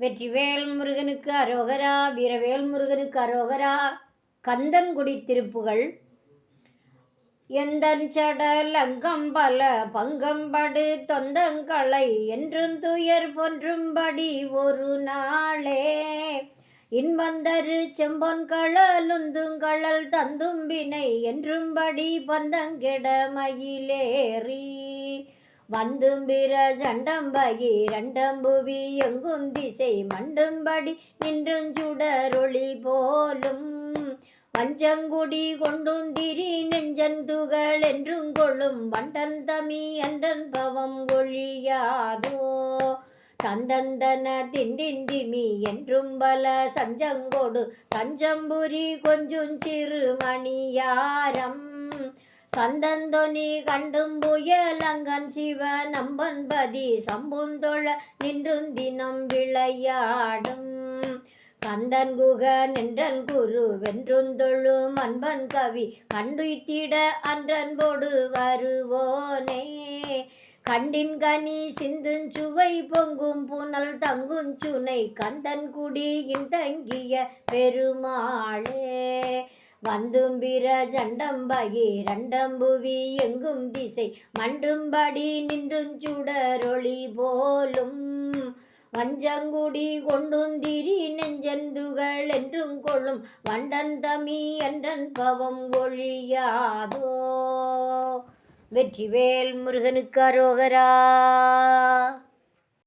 வெற்றிவேல் முருகனுக்கு அரோகரா வீரவேல் முருகனுக்கு அரோகரா. கந்தன்குடி திருப்புகள். எந்தன் சடல் அங்கம் பல பங்கம்படு தொந்தங்களை என்றும் துயர் போன்றும்படி ஒரு நாளே. இன்பந்தரு செம்பொன்களலுந்துங்களல் தந்தும்பினை என்றும்படி பந்தங்கிட மயிலேறி வந்தும்பிர சண்டம்பகி இரண்டம்புவி எங்கும் திசை மண்டும்படி நின்றும் சுடரொளி போலும். வஞ்சங்குடி கொண்டுந்திரி நெஞ்சன் துகள் என்றும் கொள்ளும். வண்டன் தமி அன்றன் பவம் ஒழியாதோ? தந்தந்தன திண்டிந்திமி என்றும் பல சஞ்சங்கொடு. தஞ்சம்புரி கொஞ்சம் சிறுமணியாரம் சந்தந்தொனி கண்டும் புயலங்கன் சிவ நம்பன்பதி சம்புந்தொழ நின்றும் தினம் விளையாடும். கந்தன் குக நின்றன் குரு வென்றுந்தொழும் அன்பன் கவி கண்டுய்த்திட அன்றன்போடு வருவோனே. கண்டின் கனி சிந்தும் சுவை பொங்கும் புனல் தங்கும் சுனை கந்தன் குடியின் தங்கிய பெருமாளே. வந்தும்பிர ஜண்டம்பகி ரண்டம்புவி எங்கும் திசை. மண்டும்படி நின்றும் சுடரொளி போலும். வஞ்சங்குடி கொண்டுந்திரி நெஞ்சந்துகள் என்றும் கொள்ளும். வண்டன் தமி என்றன் பவம் ஒழியாதோ. வெற்றிவேல் முருகனுக்கு அரோகரா.